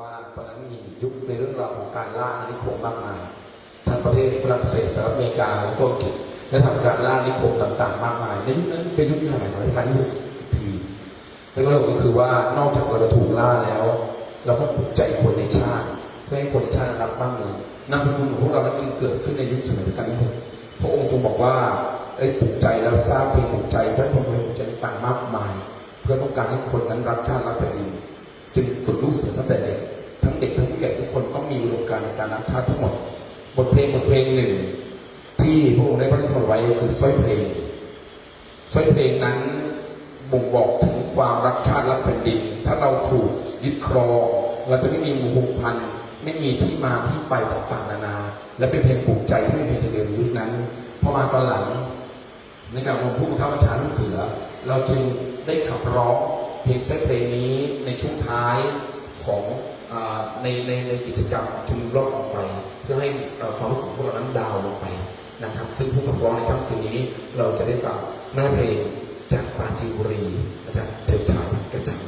ว่าตอนนั้นมียุคในเรื่องราวของการล่าอาณานิคมมากมายทั้งประเทศฝรั่งเศสสหรัฐอเมริกาและก็อังกฤษได้ทำการล่าอาณานิคมต่าง ๆ มากมายในยุคนั้นเป็นยุคสมัยของรัชกาลที่หกอีกทีแล้วก็เราก็คือว่านอกจากเราจะถูกล่าแล้ว เราต้องปลุกใจคนในชาติ เพื่อให้คนชาติรักบ้านเมืองนามสกุลของพวกเรานั้นจึงเกิดขึ้นในยุคสมัยรัชกาลที่หกพระองค์ทรงบอกว่าได้ปลุกใจแล้วสร้างเพลงปลุกใจพระพรหมเพลงปลุกใจต่างๆมากมาย เพื่อต้องการให้คนนั้นรักชาติรักแผ่นดิน จึงฝึกลูกเสือตั้งแต่เด็กทั้งเด็กทั้งผู้ใหญ่ทุกคนต้องมีอุดมการในการรักชาติทั้งหมด บทเพลงบทเพลงหนึ่ง ที่พระองค์ได้พระราชทานไว้คือสร้อยเพลงสร้อยเพลงนั้นบ่งบอกถึงความรักชาติรักแผ่นดิน ถ้าเราถูกยึดครองเราจะไม่มีมู่พงพันธุ์ไม่มีที่มาที่ไปต่างๆนานา และเป็นเพลงปลุกใจที่เป็นเพลงเดิมยุคนั้นพอมาตอนหลังในการของผู้บังคับบัญชาลูกเสือ เราจึงได้ขับร้อง เพลงเซตเพลงนี้ในช่วงท้ายของอในในในกิจกรรมชุมรอบออกไปเพื่อให้ความรู้สึกของพวกเรานั้นดาวลงไปนะครับ ซึ่งผู้ขับร้องในค่ำคืนนี้เราจะได้ฟังแม่เพลงจากปราจีนบุรีอาจารย์เฉิมชัยกระจ่าง